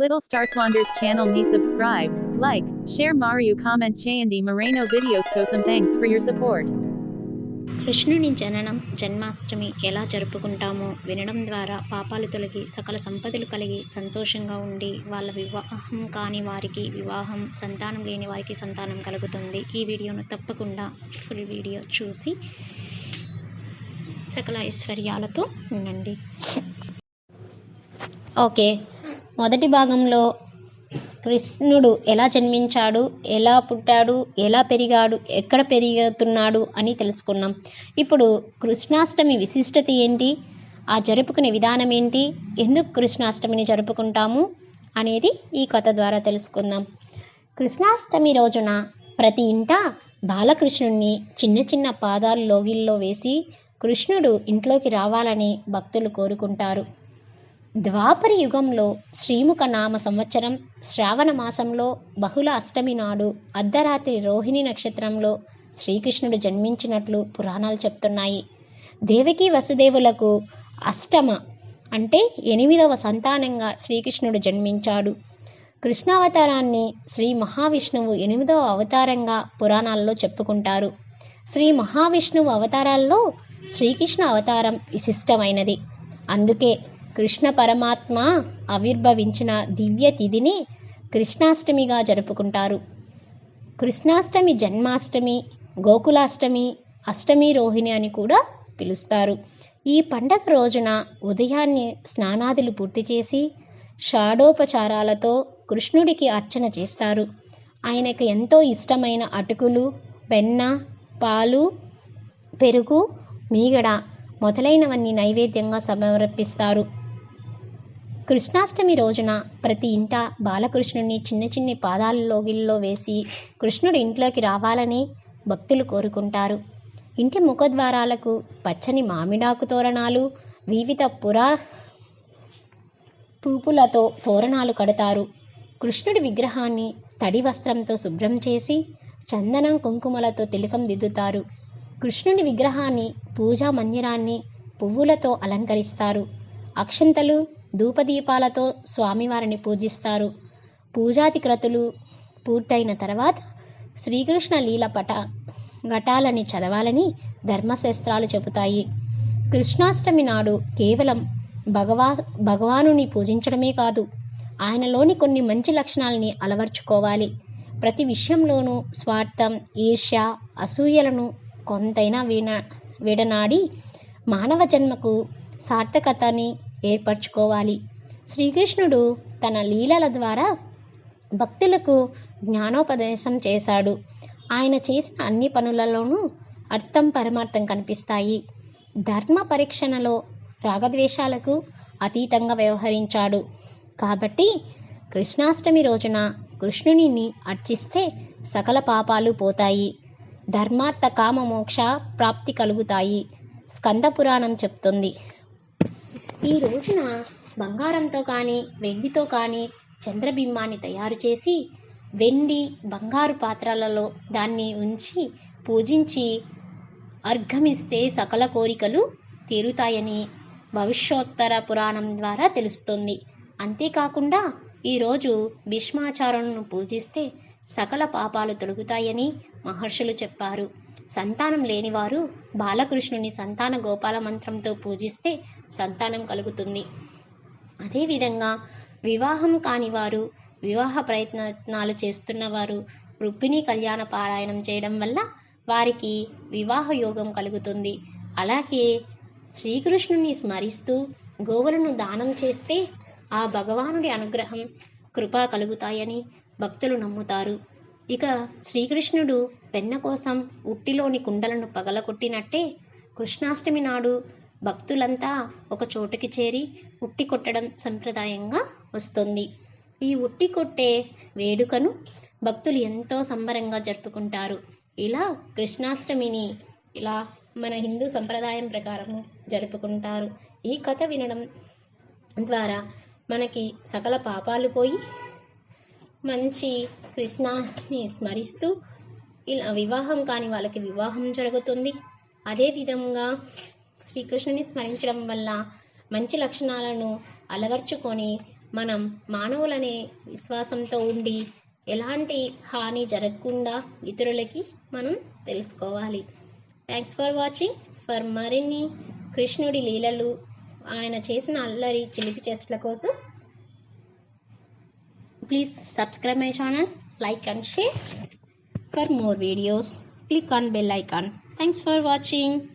Little Star Swanders channel ni subscribe, like, share Mario comment Chayandi Moreno videos kosam thanks for your support. కృష్ణుని జననం జన్మాష్టమి ఎలా జరుపుకుంటామో వినడం ద్వారా పాపాలు తొలగి సకల సంపదలు కలిగి సంతోషంగా ఉండి వాళ్ళ వివాహం కాని వారికి వివాహం సంతానం లేని వారికి సంతానం కలుగుతుంది. ఈ వీడియోను తప్పకుండా ఫుల్ వీడియో చూసి సకల ఐశ్వర్యాలతో ఉండండి. ఓకే. మొదటి భాగంలో కృష్ణుడు ఎలా జన్మించాడు ఎలా పుట్టాడు ఎలా పెరిగాడు ఎక్కడ పెరుగుతున్నాడు అని తెలుసుకున్నాం. ఇప్పుడు కృష్ణాష్టమి విశిష్టత ఏంటి ఆ జరుపుకునే విధానం ఏంటి ఎందుకు కృష్ణాష్టమిని జరుపుకుంటాము అనేది ఈ కథ ద్వారా తెలుసుకుందాం. కృష్ణాష్టమి రోజున ప్రతి ఇంట బాలకృష్ణుణ్ణి చిన్న చిన్న పాదాలు లోగిల్లో వేసి కృష్ణుడు ఇంట్లోకి రావాలని భక్తులు కోరుకుంటారు. ద్వాపర యుగంలో శ్రీముఖ నామ సంవత్సరం శ్రావణ మాసంలో బహుళ అష్టమి నాడు అర్ధరాత్రి రోహిణి నక్షత్రంలో శ్రీకృష్ణుడు జన్మించినట్లు పురాణాలు చెప్తున్నాయి. దేవికి వసుదేవులకు అష్టమ అంటే ఎనిమిదవ సంతానంగా శ్రీకృష్ణుడు జన్మించాడు. కృష్ణావతారాన్ని శ్రీ మహావిష్ణువు ఎనిమిదవ అవతారంగా పురాణాల్లో చెప్పుకుంటారు. శ్రీ మహావిష్ణువు అవతారాల్లో శ్రీకృష్ణ అవతారం విశిష్టమైనది. అందుకే కృష్ణ పరమాత్మ ఆవిర్భవించిన దివ్య తిథిని కృష్ణాష్టమిగా జరుపుకుంటారు. కృష్ణాష్టమి జన్మాష్టమి గోకులాష్టమి అష్టమి రోహిణి అని కూడా పిలుస్తారు. ఈ పండగ రోజున ఉదయాన్నే స్నానాదులు పూర్తి చేసి షాడోపచారాలతో కృష్ణుడికి అర్చన చేస్తారు. ఆయనకు ఎంతో ఇష్టమైన అటుకులు వెన్న పాలు పెరుగు మీగడ మొదలైనవన్నీ నైవేద్యంగా సమర్పిస్తారు. కృష్ణాష్టమి రోజున ప్రతి ఇంట బాలకృష్ణుని చిన్న చిన్ని పాదాలలో గిల్లో వేసి కృష్ణుడు ఇంట్లోకి రావాలని భక్తులు కోరుకుంటారు. ఇంటి ముఖద్వారాలకు పచ్చని మామిడాకు తోరణాలు వివిధ పురా పూపులతో తోరణాలు కడతారు. కృష్ణుడి విగ్రహాన్ని తడి వస్త్రంతో శుభ్రం చేసి చందనం కుంకుమలతో తిలకం దిద్దుతారు. కృష్ణుని విగ్రహాన్ని పూజా మందిరాన్ని పువ్వులతో అలంకరిస్తారు. అక్షంతలు ధూపదీపాలతో స్వామివారిని పూజిస్తారు. పూజాది క్రతులు పూర్తయిన తర్వాత శ్రీకృష్ణ లీల పట ఘటాలని చదవాలని ధర్మశాస్త్రాలు చెబుతాయి. కృష్ణాష్టమి నాడు కేవలం భగవా భగవానుని పూజించడమే కాదు ఆయనలోని కొన్ని మంచి లక్షణాలని అలవర్చుకోవాలి. ప్రతి విషయంలోనూ స్వార్థం ఈర్ష్య అసూయలను కొంతైనా వీణ విడనాడి మానవ జన్మకు సార్థకతని ఏర్పరచుకోవాలి. శ్రీకృష్ణుడు తన లీలల ద్వారా భక్తులకు జ్ఞానోపదేశం చేశాడు. ఆయన చేసిన అన్ని పనులలోనూ అర్థం పరమార్థం కనిపిస్తాయి. ధర్మ పరీక్షణలో రాగద్వేషాలకు అతీతంగా వ్యవహరించాడు. కాబట్టి కృష్ణాష్టమి రోజున కృష్ణుని అర్చిస్తే సకల పాపాలు పోతాయి. ధర్మార్థ కామ మోక్ష ప్రాప్తి కలుగుతాయి. స్కంద పురాణం చెప్తుంది. ఈ రోజున బంగారంతో కానీ వెండితో కానీ చంద్రబింబాన్ని తయారు చేసి వెండి బంగారు పాత్రలలో దాన్ని ఉంచి పూజించి అర్ఘమిస్తే సకల కోరికలు తీరుతాయని భవిష్యోత్తర పురాణం ద్వారా తెలుస్తుంది. అంతేకాకుండా ఈరోజు భీష్మాచారులను పూజిస్తే సకల పాపాలు తొలగుతాయని మహర్షులు చెప్పారు. సంతానం లేనివారు బాలకృష్ణుని సంతాన గోపాల మంత్రంతో పూజిస్తే సంతానం కలుగుతుంది. అదేవిధంగా వివాహం కానివారు వివాహ ప్రయత్నాలు చేస్తున్న వారు రుక్మిణి కళ్యాణ పారాయణం చేయడం వల్ల వారికి వివాహ యోగం కలుగుతుంది. అలాగే శ్రీకృష్ణుని స్మరిస్తూ గోవులను దానం చేస్తే ఆ భగవానుడి అనుగ్రహం కృప కలుగుతాయని భక్తులు నమ్ముతారు. ఇక శ్రీకృష్ణుడు వెన్న కోసం ఉట్టిలోని కుండలను పగలగొట్టినట్టే కృష్ణాష్టమి నాడు భక్తులంతా ఒక చోటుకి చేరి ఉట్టి కొట్టడం సంప్రదాయంగా వస్తుంది. ఈ ఉట్టి కొట్టే వేడుకను భక్తులు ఎంతో సంబరంగా జరుపుకుంటారు. ఇలా కృష్ణాష్టమిని ఇలా మన హిందూ సంప్రదాయం ప్రకారము జరుపుకుంటారు. ఈ కథ వినడం ద్వారా మనకి సకల పాపాలు పోయి మంచి కృష్ణాని స్మరిస్తూ ఇలా వివాహం కాని వాళ్ళకి వివాహం జరుగుతుంది. అదేవిధంగా శ్రీకృష్ణుని స్మరించడం వల్ల మంచి లక్షణాలను అలవర్చుకొని మనం మానవులనే విశ్వాసంతో ఉండి ఎలాంటి హాని జరగకుండా ఇతరులకి మనం తెలుసుకోవాలి. థ్యాంక్స్ ఫర్ వాచింగ్ ఫర్ మరిన్ని కృష్ణుడి లీలలు ఆయన చేసిన అల్లరి చిలిపి చేష్టల కోసం Please subscribe my channel, like and share. For more videos, click on bell icon. Thanks for watching.